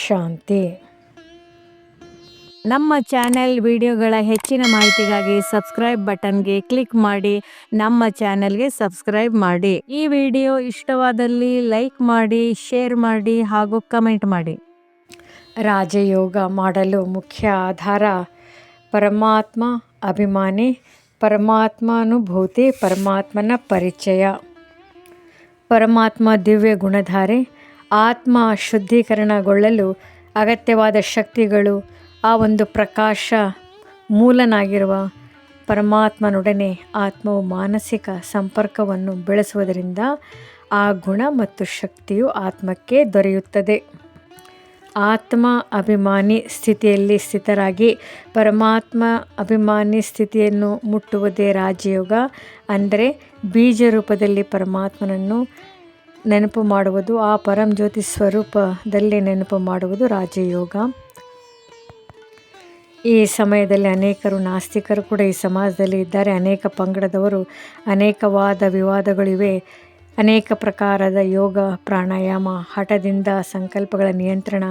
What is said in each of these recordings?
ಶಾಂತಿ. ನಮ್ಮ ಚಾನೆಲ್ ವಿಡಿಯೋಗಳ ಹೆಚ್ಚಿನ ಮಾಹಿತಿಗಾಗಿ ಸಬ್ಸ್ಕ್ರೈಬ್ ಬಟನ್ಗೆ ಕ್ಲಿಕ್ ಮಾಡಿ, ನಮ್ಮ ಚಾನೆಲ್ಗೆ ಸಬ್ಸ್ಕ್ರೈಬ್ ಮಾಡಿ. ಈ ವಿಡಿಯೋ ಇಷ್ಟವಾದಲ್ಲಿ ಲೈಕ್ ಮಾಡಿ, ಶೇರ್ ಮಾಡಿ ಹಾಗೂ ಕಮೆಂಟ್ ಮಾಡಿ. ರಾಜಯೋಗ ಮಾಡಲು ಮುಖ್ಯ ಆಧಾರ ಪರಮಾತ್ಮ ಅಭಿಮಾನಿ, ಪರಮಾತ್ಮಾನುಭೂತಿ, ಪರಮಾತ್ಮನ ಪರಿಚಯ. ಪರಮಾತ್ಮ ದಿವ್ಯ ಗುಣಧಾರೆ ಆತ್ಮ ಶುದ್ಧೀಕರಣಗೊಳ್ಳಲು ಅಗತ್ಯವಾದ ಶಕ್ತಿಗಳು ಆ ಒಂದು ಪ್ರಕಾಶ ಮೂಲನಾಗಿರುವ ಪರಮಾತ್ಮನೊಡನೆ ಆತ್ಮವು ಮಾನಸಿಕ ಸಂಪರ್ಕವನ್ನು ಬೆಳೆಸುವುದರಿಂದ ಆ ಗುಣ ಮತ್ತು ಶಕ್ತಿಯು ಆತ್ಮಕ್ಕೆ ದೊರೆಯುತ್ತದೆ. ಆತ್ಮ ಅಭಿಮಾನಿ ಸ್ಥಿತಿಯಲ್ಲಿ ಸ್ಥಿತರಾಗಿ ಪರಮಾತ್ಮ ಅಭಿಮಾನಿ ಸ್ಥಿತಿಯನ್ನು ಮುಟ್ಟುವುದೇ ರಾಜಯೋಗ. ಅಂದರೆ ಬೀಜ ರೂಪದಲ್ಲಿ ಪರಮಾತ್ಮನನ್ನು ನೆನಪು ಮಾಡುವುದು, ಆ ಪರಂ ಜ್ಯೋತಿ ಸ್ವರೂಪದಲ್ಲಿ ನೆನಪು ಮಾಡುವುದು ರಾಜಯೋಗ. ಈ ಸಮಯದಲ್ಲಿ ಅನೇಕರು ನಾಸ್ತಿಕರು ಕೂಡ ಈ ಸಮಾಜದಲ್ಲಿ ಇದ್ದಾರೆ. ಅನೇಕ ಪಂಗಡದವರು, ಅನೇಕವಾದ ವಿವಾದಗಳಿವೆ ಅನೇಕ ಪ್ರಕಾರದ ಯೋಗ, ಪ್ರಾಣಾಯಾಮ, ಹಠದಿಂದ ಸಂಕಲ್ಪಗಳ ನಿಯಂತ್ರಣ,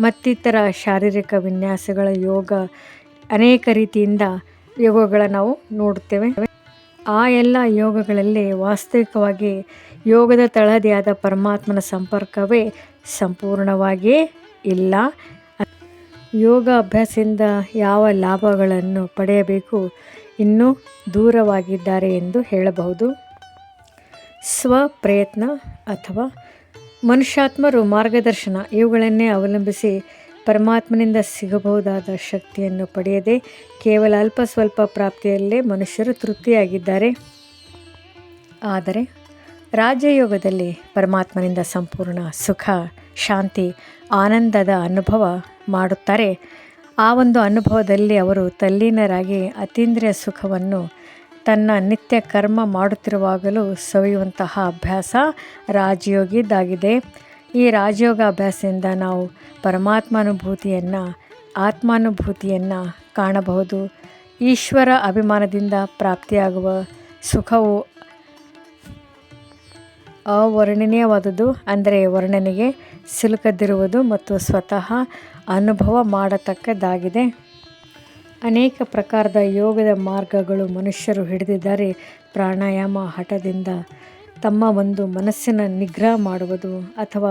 ಮತ್ತಿತರ ಶಾರೀರಿಕ ವಿನ್ಯಾಸಗಳ ಯೋಗ, ಅನೇಕ ರೀತಿಯಿಂದ ಯೋಗಗಳ ನಾವು ನೋಡುತ್ತೇವೆ. ಆ ಎಲ್ಲ ಯೋಗಗಳಲ್ಲಿ ವಾಸ್ತವಿಕವಾಗಿ ಯೋಗದ ತಳಹದಿಯಾದ ಪರಮಾತ್ಮನ ಸಂಪರ್ಕವೇ ಸಂಪೂರ್ಣವಾಗಿ ಇಲ್ಲ. ಯೋಗ ಅಭ್ಯಾಸದಿಂದ ಯಾವ ಲಾಭಗಳನ್ನು ಪಡೆಯಬೇಕು ಇನ್ನೂ ದೂರವಾಗಿದ್ದಾರೆ ಎಂದು ಹೇಳಬಹುದು. ಸ್ವಪ್ರಯತ್ನ ಅಥವಾ ಮನುಷ್ಯಾತ್ಮರು ಮಾರ್ಗದರ್ಶನ ಇವುಗಳನ್ನೇ ಅವಲಂಬಿಸಿ ಪರಮಾತ್ಮನಿಂದ ಸಿಗಬಹುದಾದ ಶಕ್ತಿಯನ್ನು ಪಡೆಯದೆ ಕೇವಲ ಅಲ್ಪ ಸ್ವಲ್ಪ ಪ್ರಾಪ್ತಿಯಲ್ಲೇ ಮನುಷ್ಯರು ತೃಪ್ತಿಯಾಗಿದ್ದಾರೆ. ಆದರೆ ರಾಜಯೋಗದಲ್ಲಿ ಪರಮಾತ್ಮನಿಂದ ಸಂಪೂರ್ಣ ಸುಖ, ಶಾಂತಿ, ಆನಂದದ ಅನುಭವ ಮಾಡುತ್ತಾರೆ. ಆ ಒಂದು ಅನುಭವದಲ್ಲಿ ಅವರು ತಲ್ಲೀನರಾಗಿ ಅತೀಂದ್ರಿಯ ಸುಖವನ್ನು ತನ್ನ ನಿತ್ಯ ಕರ್ಮ ಮಾಡುತ್ತಿರುವಾಗಲೂ ಸವಿಯುವಂತಹ ಅಭ್ಯಾಸ ರಾಜಯೋಗಿದ್ದಾಗಿದೆ ಈ ರಾಜಯೋಗ ಅಭ್ಯಾಸದಿಂದ ನಾವು ಪರಮಾತ್ಮಾನುಭೂತಿಯನ್ನು, ಆತ್ಮಾನುಭೂತಿಯನ್ನು ಕಾಣಬಹುದು. ಈಶ್ವರ ಅಭಿಮಾನದಿಂದ ಪ್ರಾಪ್ತಿಯಾಗುವ ಸುಖವು ಅವರ್ಣನೀಯವಾದುದು. ಅಂದರೆ ವರ್ಣನೆಗೆ ಸಿಲುಕದಿರುವುದು ಮತ್ತು ಸ್ವತಃ ಅನುಭವ ಮಾಡತಕ್ಕದ್ದಾಗಿದೆ. ಅನೇಕ ಪ್ರಕಾರದ ಯೋಗದ ಮಾರ್ಗಗಳು ಮನುಷ್ಯರು ಹಿಡಿದಿದ್ದಾರೆ. ಪ್ರಾಣಾಯಾಮ ಹಠದಿಂದ ತಮ್ಮ ಒಂದು ಮನಸ್ಸಿನ ನಿಗ್ರಹ ಮಾಡುವುದು ಅಥವಾ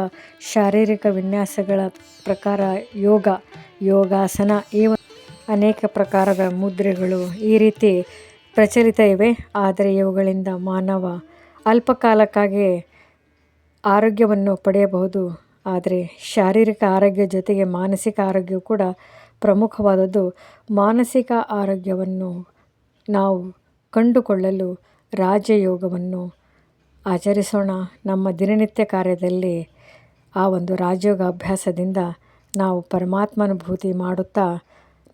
ಶಾರೀರಿಕ ವಿನ್ಯಾಸಗಳ ಪ್ರಕಾರ ಯೋಗ, ಯೋಗಾಸನ, ಈ ಅನೇಕ ಪ್ರಕಾರದ ಮುದ್ರೆಗಳು ಈ ರೀತಿ ಪ್ರಚಲಿತ ಇವೆ. ಆದರೆ ಇವುಗಳಿಂದ ಮಾನವ ಅಲ್ಪಕಾಲಕ್ಕಾಗಿ ಆರೋಗ್ಯವನ್ನು ಪಡೆಯಬಹುದು. ಆದರೆ ಶಾರೀರಿಕ ಆರೋಗ್ಯ ಜೊತೆಗೆ ಮಾನಸಿಕ ಆರೋಗ್ಯವು ಕೂಡ ಪ್ರಮುಖವಾದದ್ದು. ಮಾನಸಿಕ ಆರೋಗ್ಯವನ್ನು ನಾವು ಕಂಡುಕೊಳ್ಳಲು ರಾಜಯೋಗವನ್ನು ಆಚರಿಸೋಣ. ನಮ್ಮ ದಿನನಿತ್ಯ ಕಾರ್ಯದಲ್ಲಿ ಆ ಒಂದು ರಾಜಯೋಗ ಅಭ್ಯಾಸದಿಂದ ನಾವು ಪರಮಾತ್ಮಾನುಭೂತಿ ಮಾಡುತ್ತಾ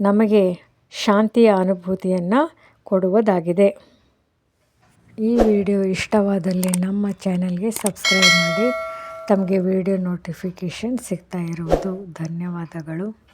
ನಮಗೆ ಶಾಂತಿಯ ಅನುಭೂತಿಯನ್ನು ಕೊಡುವುದಾಗಿದೆ. ಈ ವಿಡಿಯೋ ಇಷ್ಟವಾದಲ್ಲಿ ನಮ್ಮ ಚಾನಲ್ಗೆ ಸಬ್ಸ್ಕ್ರೈಬ್ ಮಾಡಿ. ತಮಗೆ ವಿಡಿಯೋ ನೋಟಿಫಿಕೇಷನ್ ಸಿಗ್ತಾ ಇರುವುದು. ಧನ್ಯವಾದಗಳು.